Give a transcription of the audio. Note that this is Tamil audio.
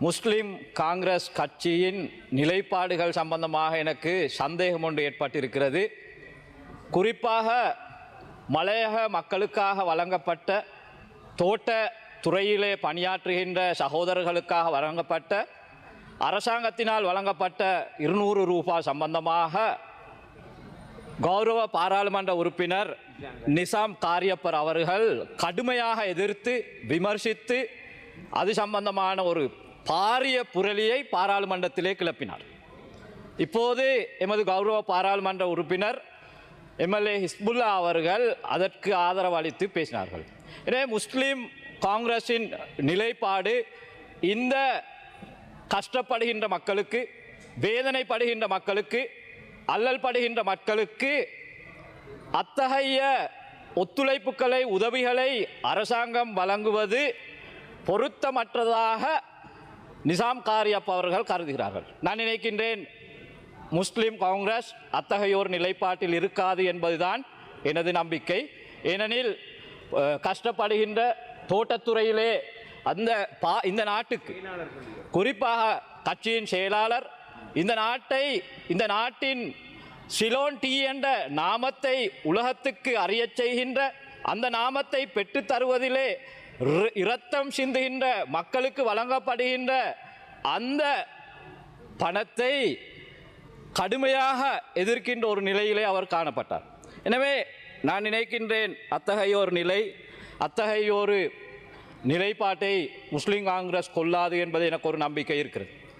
முஸ்லிம் காங்கிரஸ் கட்சியின் நிலைப்பாடுகள் சம்பந்தமாக எனக்கு சந்தேகம் ஒன்று ஏற்பட்டிருக்கிறது. குறிப்பாக மலையக மக்களுக்காக வழங்கப்பட்ட தோட்ட துறையிலே பணியாற்றுகின்ற சகோதரர்களுக்காக வழங்கப்பட்ட அரசாங்கத்தினால் வழங்கப்பட்ட இருநூறு ரூபாய் சம்பந்தமாக கௌரவ பாராளுமன்ற உறுப்பினர் நிசாம் காரியப்பர் அவர்கள் கடுமையாக எதிர்த்து விமர்சித்து அது சம்பந்தமான ஒரு பாரிய புரளியை பாராளுமன்றத்திலே கிளப்பினார். இப்போது எமது கௌரவ பாராளுமன்ற உறுப்பினர் எம்எல்ஏ ஹிஸ்புல்லா அவர்கள் அதற்கு ஆதரவு அளித்து பேசினார்கள். எனவே முஸ்லீம் காங்கிரஸின் நிலைப்பாடு இந்த கஷ்டப்படுகின்ற மக்களுக்கு வேதனைப்படுகின்ற மக்களுக்கு அல்லல் படுகின்ற மக்களுக்கு அத்தகைய ஒத்துழைப்புகளை உதவிகளை அரசாங்கம் வழங்குவது பொருத்தமற்றதாக நிசாம் காரியப் அவர்கள் கருதுகிறார்கள். நான் நினைக்கின்றேன் முஸ்லிம் காங்கிரஸ் அத்தகையோர் நிலைப்பாட்டில் இருக்காது என்பதுதான் எனது நம்பிக்கை. ஏனெனில் கஷ்டப்படுகின்ற தோட்டத்துறையிலே அந்த பா இந்த நாட்டுக்கு குறிப்பாக கட்சியின் செயலாளர் இந்த நாட்டை இந்த நாட்டின் சிலோன் டீ என்ற நாமத்தை உலகத்துக்கு அறியச் செய்கின்ற அந்த நாமத்தை பெற்றுத் தருவதிலே இரத்தம் சிந்துகின்ற மக்களுக்கு வழங்கப்படுகின்ற அந்த பணத்தை கடுமையாக எதிர்க்கின்ற ஒரு நிலையிலே அவர் காணப்பட்டார். எனவே நான் நினைக்கின்றேன் அத்தகைய ஒரு நிலை அத்தகைய ஒரு நிலைப்பாட்டை முஸ்லீம் காங்கிரஸ் கொள்ளாது என்பது எனக்கு ஒரு நம்பிக்கை இருக்கிறது.